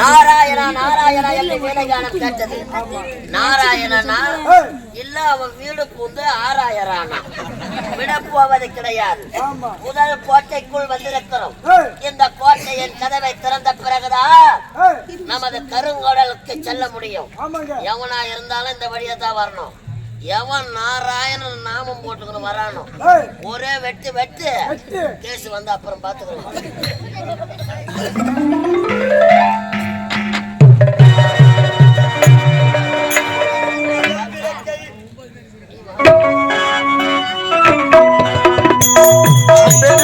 நாராயணா நாராயணா என்று வீணகானம் கேட்டது. நாராயணனா? இல்ல அவன் வீடு பூந்து ஆராயறானா? விட போவது கிடையாது. முதல் கோட்டைக்குள் வந்திருக்கிறோம். இந்த கோட்டையின் கதவை திறந்த பிறகுதான் நமது கருங்கடலுக்கு செல்ல முடியும். எவனா இருந்தாலும் இந்த வழியா தான் வரணும். எவன் நாராயணன் நாமம் போட்டுக்கணும் வரானோ? ஒரே வெட்டு வெட்டு. கேஸ் வந்து அப்புறம் பாத்துக்கலாம் பெருமகள்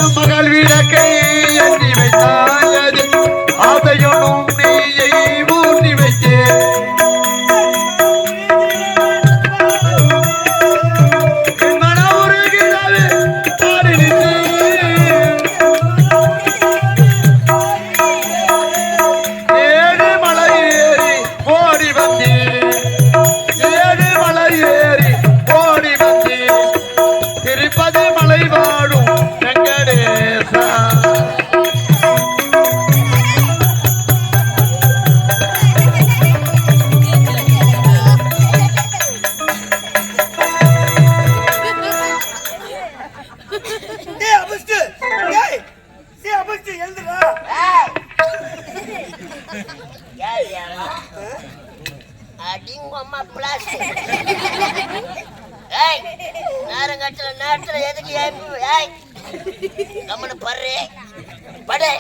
படு.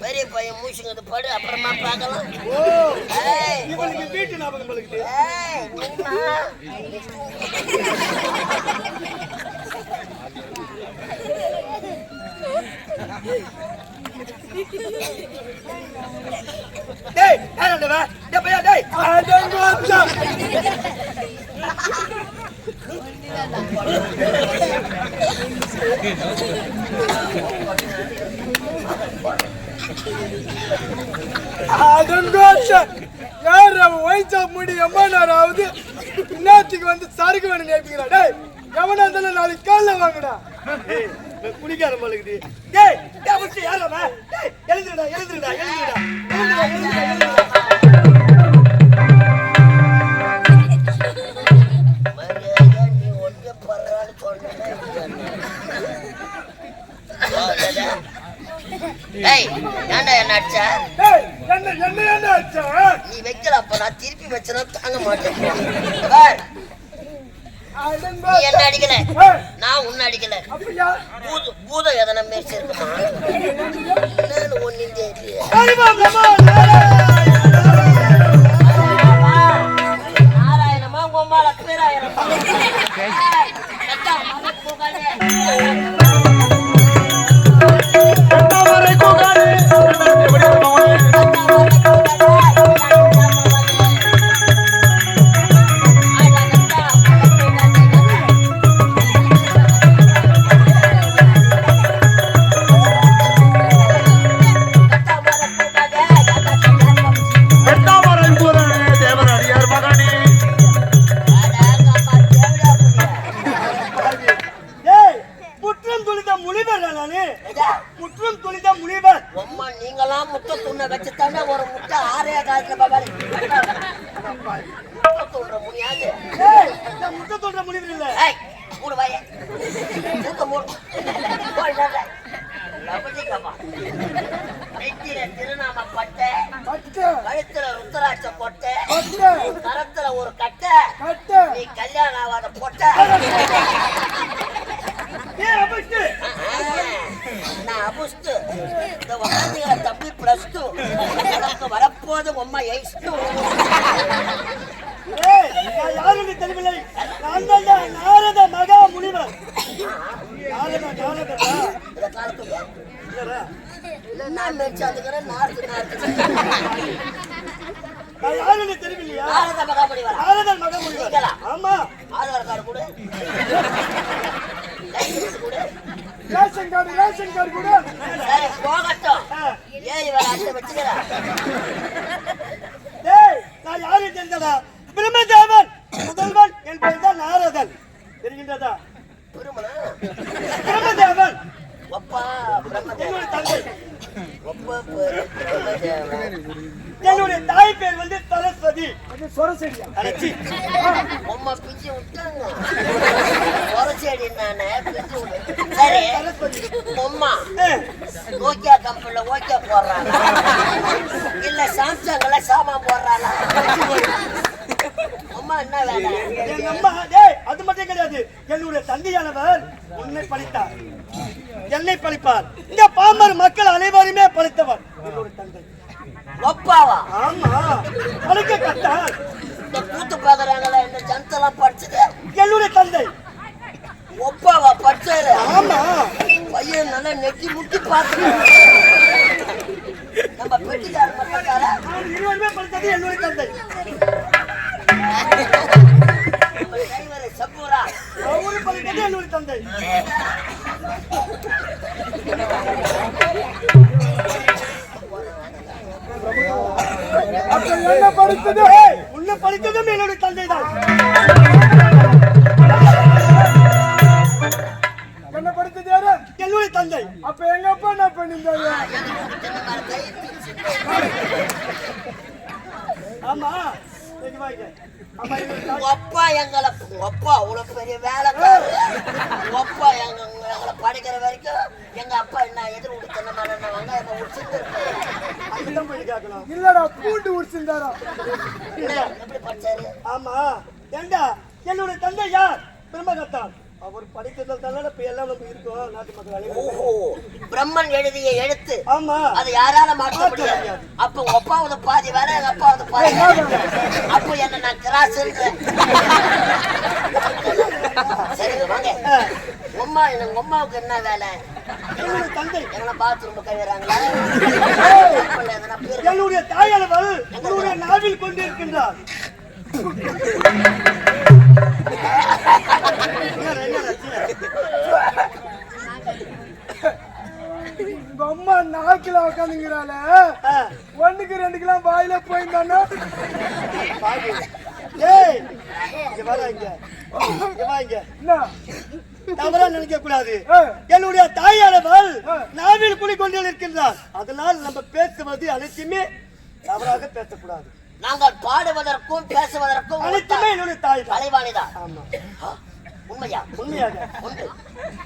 பெரிய பையன் மூச்சுங்கிறது படு அப்புறமா பார்க்கலாம். இவனுக்கு வீட்டு ஞாபகம். டேய் டேய் டேய். அடங்கோச்சா அடங்கோச்சா யார் அவன் வயசா முடி எம்மா நேரம் ஆகுது? இன்னத்துக்கு வந்து சரக்கு வேணும் நேப்பிக்கிறா டேய் எவனா இருந்தாலும் நாளைக்கு காலைல வாங்கடா. குடிக்கார மலுக்குது டேய் அவச்சு யாரா எழுந்துடா எழுந்துடா எழுந்துடா எழுந்துடா எழுந்துடா ஏய் ஏன்டா என்ன அடிச்ச? டேய் என்ன என்ன என்ன ஆச்சா நீ வைக்கல அப்ப நான் திருப்பி வச்சனா தாங்க மாட்டேன். நீ என்ன அடிக்கல? நான் உன்னை அடிக்கல. அப்படியா? பூத பூதம் எதனா மேய்ச்சி இருக்குமா என்னன்னு ஒன்னும் தெரியல. பிரம்மா நாராயணமா ஒரு முட்டை ஆறே காலத்துல பாபாரு முட்டை துண்ற முடியாது. முட்டை சொல்ற முனிவர் இல்ல. ஏய் மூடு வாயே. மூக்க மூடு. போய் சாப்பிட. லபடிக்கப்பா நெத்தியில திருநாம பட்டை. கழுத்துல ருத்ராட்ச கொட்டை கரத்துல ஒரு கட்டை. கட்டு. நீ கல்யாணம் ஆகாத பொட்டை. உம்மா எயிட் டூ டேய் நான் யாருன்னு தெரியவில்லை? நான் தான் நாரத மகா முனிவர். நாரத நாரத நான் தெரியவில்லையா? நாரத வர நாரதன் மகா முனிவர்? ஆமா. ஆதார் கார்டு கொடு. லைசன்ஸ் கொடு. ரேஷன் கார்டு ரேஷன் கார்டு கூட. சரி போகட்டும். ஆ. ஏறி வர அட்டை வச்சுக்கிறேன் டேய் நான் யாரு தெரிந்ததா பிரம்மதேவன் முதல்வன் என் பெயர் தான் நாரதன். தெரிகின்றதா? திருமணம் பிரம்மதேவன். ஒப்பா பிரம்மதேவன். என்னுடைய தந்தை. என்னுடைய தாய் பேர் வந்து சரஸ்வதி. சொரசெடியா அடைச்சி அம்மா பிச்சு விட்டாங்க உரச்செடி நானே பிச்சு விட்டு சரி அம்மா நோக்கியா கம்பெனில ஓகே போடுறாங்க இல்ல சாம்சங்ல சாமான் போடுறாங்க அம்மா என்ன வேலை? எங்க அம்மா டேய் அது மட்டும் கிடையாது. என்னுடைய தந்தையானவர் உன்னை பழித்தார். என்னை பழிப்பார். இந்த பாமர் மக்கள் அனைவருமே பழித்தவர். என்னுடைய தந்தை. ஒப்பாவா ஆமா பழிக்க கட்டார் இந்த கூத்து பாக்குறாங்களா இந்த ஜனத்தெல்லாம் படிச்சது என்னுடைய தந்தை ஒப்பாவா படிச்சாரு ஆமா பையன் நல்லா நெட்டி நம்ம பெட்டிக்கார மக்கள்கார இருவருமே பழித்தது என்னுடைய தந்தை நம்ம டிரைவர் சப்பூரா அவரு பழித்தது தந்தை அப்ப என்ன படித்தது? உன்னை படித்ததும் என்னுடைய தந்தை தான் என்ன படித்தது யாரு? தந்தை. அப்ப எங்க அப்பா என்ன பண்ணிருந்தாங்க ஆமா. ஒப்பா எங்களை ஒப்பா அவ்வளவு பெரிய வேலைக்காரர். ஒப்பா எங்க எங்களை படிக்கிற வரைக்கும் எங்க அப்பா என்ன எதிர் உடுத்தனமான வெங்காயம் உடிச்சிட்டு அங்கதான் போய் கேட்கலாம் இல்லடா பூண்டு உரிச்சிருந்தாரா எப்படி படிச்சாரு? ஆமா. ஏண்டா என்னுடைய தந்தை யார்? பிரம்மகத்தான் அவர் படிக்கிறதால தானே இப்ப எல்லாம் நம்ம இருக்கோம் நாட்டு மக்கள். ஓஹோ. பிரம்மன் எழுதிய எழுத்து. ஆமா. அதை யாரால மாற்ற முடியாது. அப்ப உங்க அப்பாவது பாதி வேலை எங்க அப்பாவது பாதி. அப்ப என்ன நான் கிராஸ் சரி வாங்க. உம்மா எங்க உம்மாவுக்கு என்ன வேலை? என்னுடைய தந்தை. எங்களை பாத்ரூம் கழுவுறாங்களா என்னுடைய தாயானவள் உன்னுடைய நாவில் கொண்டிருக்கின்றார். உங்க அம்மா நாக்கில ஒண்ணுக்கு ரெண்டு கிலோ வாயில போயிருந்தானா. ஏய் இங்க வாடா இங்க. இங்க வா இங்க. என்ன? தவறா நினைக்க கூடாது. என்னுடைய தாயானவள். நாவில் குடிக்கொண்டு இருக்கின்றார் அதனால் நம்ம பேசுவது அனைத்துமே தவறாக பேசக்கூடாது. நாங்கள் பாடுவதற்கும் பேசுவதற்கும் அனைத்துமே என்னுடைய தாய் தான். கலைவாணிதான் ஆமா. உண்மையா? உண்மையாக ஒன்று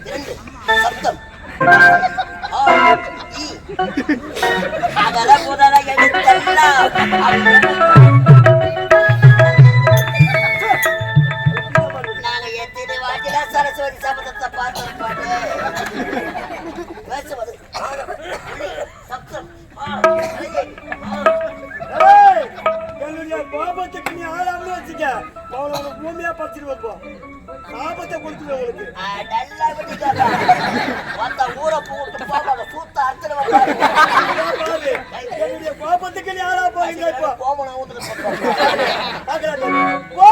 இரண்டு சப்தம். அதல முதல நாங்க எத்தனை வாட்டில சரஸ்வதி சபதத்தை பார்த்தோம் பாட்டு பேசுவது. சப்தம் என்னுடைய பாபத்துக்கு நீ ஆளாமனு வச்சுக்க. அவனை பூமியா பறிச்சிட்டு வருவோம் பாபத்தை கொடுத்துருவேன் உங்களுக்கு நல்லா விட்டுட்டாங்க. வந்த ஊரை போட்டு போவாங்க சூத்த. பாரு, என்னுடைய பாபத்துக்கு நீ ஆளா போறீங்க இப்போ ஊத்துட்டு போவாங்க. பார்க்கலாங்க. ஓ!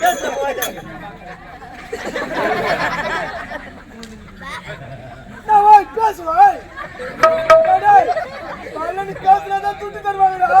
பேசுறேன், போயிட்டு. நான் வாய் பேசு வாய் டேய், டேய், பழனி பேசுறதா துட்டு தருவாங்கடா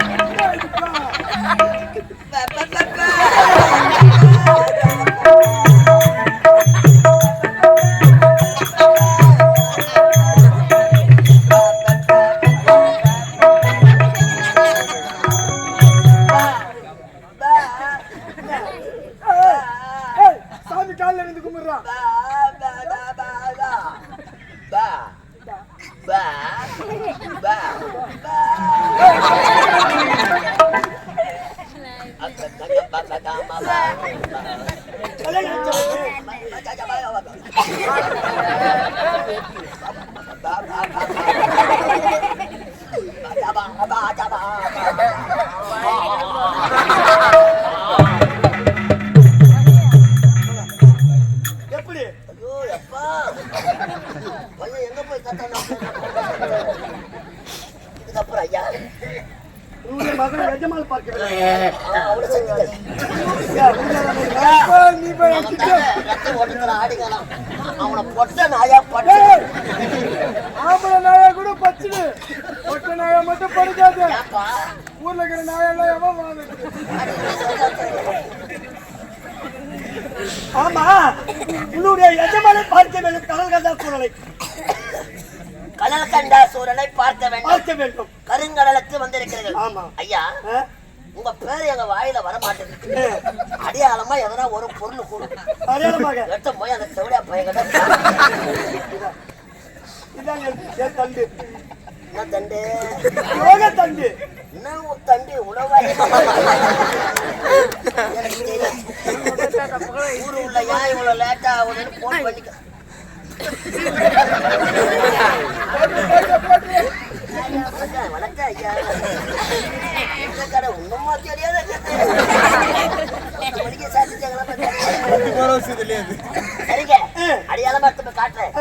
கல்யாணம் ஒட்ட நாயா மட்டும் படுக்காது ஊர்ல இருக்கிற நாயெல்லாம் எவன் ஆமா உன்னுடைய எஜமானை பார்க்க வேண்டும். கடல் கண்டா சூழலை கடல் கண்டா சூரனை பார்க்க வேண்டும். பார்க்க வேண்டும். கருங்கடலுக்கு வந்திருக்கிறீர்கள். ஆமா. ஐயா? உங்க பேர் எங்க வாயில வர மாட்டேங்குது அடையாளமா எதனா ஒரு பொருள் கொடு அடையாளமாக. போய் அந்த செவிலியா பையன் இதான் என் தண்டு என்ன தண்டு? யோக தண்டு என்ன உன் தண்டு? உணவாய். எனக்கு தெரியும் ஊரு உள்ள ஏன் இவ்வளவு லேட்டா ஆகுதுன்னு போன் பண்ணிக்க வணக்கம் அடியாளமா எடுத்து காட்டுறேன்.